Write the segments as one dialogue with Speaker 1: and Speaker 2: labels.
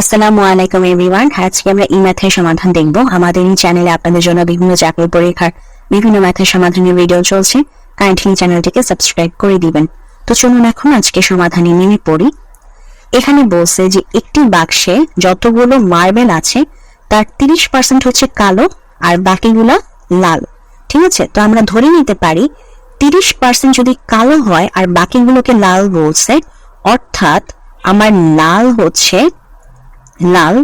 Speaker 1: আসসালামু আলাইকুম, এভরিওয়ান। আজকে আমরা এই ম্যাথের সমাধান দেখব। আমাদের এই চ্যানেলে আপনাদের জন্য বিভিন্ন চাকরি পরীক্ষার বিভিন্ন ম্যাথের সমাধানের ভিডিও চলছে। কাইন্ডলি চ্যানেলটিকে সাবস্ক্রাইব করে দিবেন। তো চলুন এখন আজকে সমাধানে নেমে পড়ি। এখানে বলছে যে, একটি বাক্সে যতগুলো মার্বেল আছে, তার তিরিশ পার্সেন্ট হচ্ছে কালো আর বাকিগুলো লাল। ঠিক আছে? তো আমরা ধরে নিতে পারি, তিরিশ পার্সেন্ট যদি কালো হয় আর বাকিগুলোকে লাল বলছে, অর্থাৎ আমার লাল হচ্ছে লাল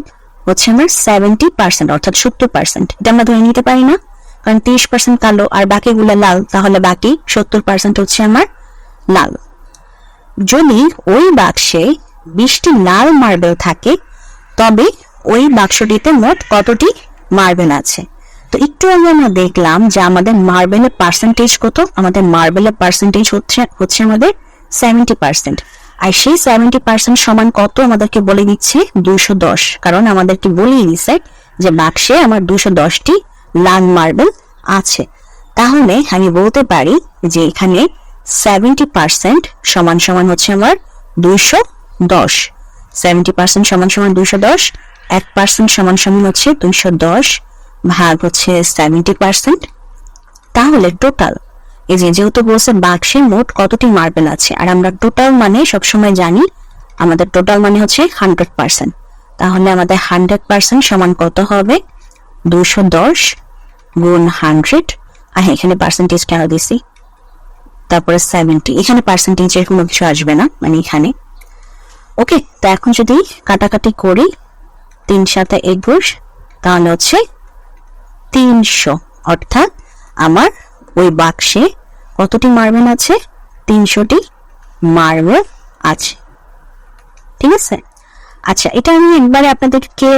Speaker 1: হচ্ছে আমার সেভেন্টি পার্সেন্ট অর্থাৎ সত্তর পার্সেন্ট এটা আমরা ধরে নিতে পারি না, কারণ তিরিশ পার্সেন্ট কালো আর বাকিগুলো লাল, তাহলে বাকি সত্তর পার্সেন্ট হচ্ছে আমার লাল। যদি ওই বাক্সে বিশটি লাল মার্বেল থাকে, তবে ওই বাক্সটিতে মোট কতটি মার্বেল আছে? তো একটু আগে আমরা দেখলাম যে আমাদের মার্বেলের পার্সেন্টেজ কত? আমাদের মার্বেলের পার্সেন্টেজ হচ্ছে হচ্ছে আমাদের সেভেন্টি পার্সেন্ট আর সেই সেভেন্টি পার্সেন্ট সমান কত আমাদেরকে বলে দিচ্ছে? দুশো দশ। কারণ আমাদেরকে বলেই দিচ্ছে যে বাক্সে আমার দুশো দশটি লাল মার্বেল আছে। তাহলে আমি বলতে পারি যে এখানে সেভেন্টি পার্সেন্ট সমান সমান হচ্ছে আমার দুইশো দশ। সেভেন্টি পার্সেন্ট সমান সমান দুইশো দশ, এক পার্সেন্ট সমান সমান হচ্ছে দুইশো দশ, ভাগ হচ্ছে সেভেন্টি পার্সেন্ট তাহলে টোটাল এই যে যেহেতু বলছে বাক্সে মোট কতটি মার্বেল আছে, আর আমরা টোটাল মানে সবসময় জানি আমাদের টোটাল মানে হচ্ছে হান্ড্রেড পার্সেন্ট তাহলে আমাদের হান্ড্রেড পার্সেন্ট সমান কত হবে? দুশো দশ গুণ হান্ড্রেড আর এখানে পার্সেন্টেজ কেন দিছি? তারপরে সেভেন্টি এখানে পার্সেন্টেজের কোনো কিছু আসবে না মানে এখানে। ওকে তো এখন যদি কাটাকাটি করি তিন সাথে একুশ, তাহলে হচ্ছে তিনশো। অর্থাৎ আমার ওই বাক্সে কতটি মার্বেল আছে? তিনশোটি মার্বেল আছে। ঠিক আছে? আচ্ছা এটা আমি একবারে আপনাদেরকে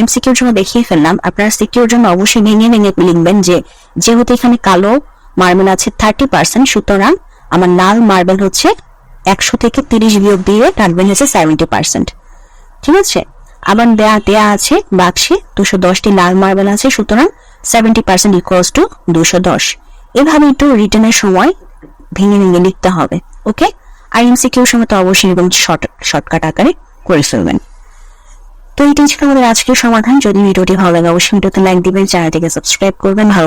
Speaker 1: এমসিকিউর জন্য দেখিয়ে ফেললাম। আপনারা সিকিউর জন্য অবশ্যই ভেঙে ভেঙে লিখবেন যে, যেহেতু এখানে কালো মার্বেল আছে থার্টি পার্সেন্ট সুতরাং আমার লাল মার্বেল হচ্ছে একশো থেকে তিরিশ বিয়োগ দিয়ে কাটবেন হচ্ছে সেভেন্টি পার্সেন্ট ঠিক আছে? আবার দেয়া দেয়া আছে বাক্সে দুশো দশটি লাল মার্বেল আছে, সুতরাং সেভেন্টি পার্সেন্ট ইকুয়ালস টু দুশো দশ। এভাবে একটু রিটার্নের সময় ভেঙে ভেঙে লিখতে হবে ওকে আর এমসিকিউর সময় তো অবশ্যই এবং শর্ট শর্টকাট আকারে করে ফেলবেন তো এটাই ছিল আমাদের আজকের সমাধান। যদি ভিডিওটি ভালো লাগে, অবশ্যই ভিডিওতে লাইক দিবেন চ্যানেলটিকে সাবস্ক্রাইব করবেন। ভালো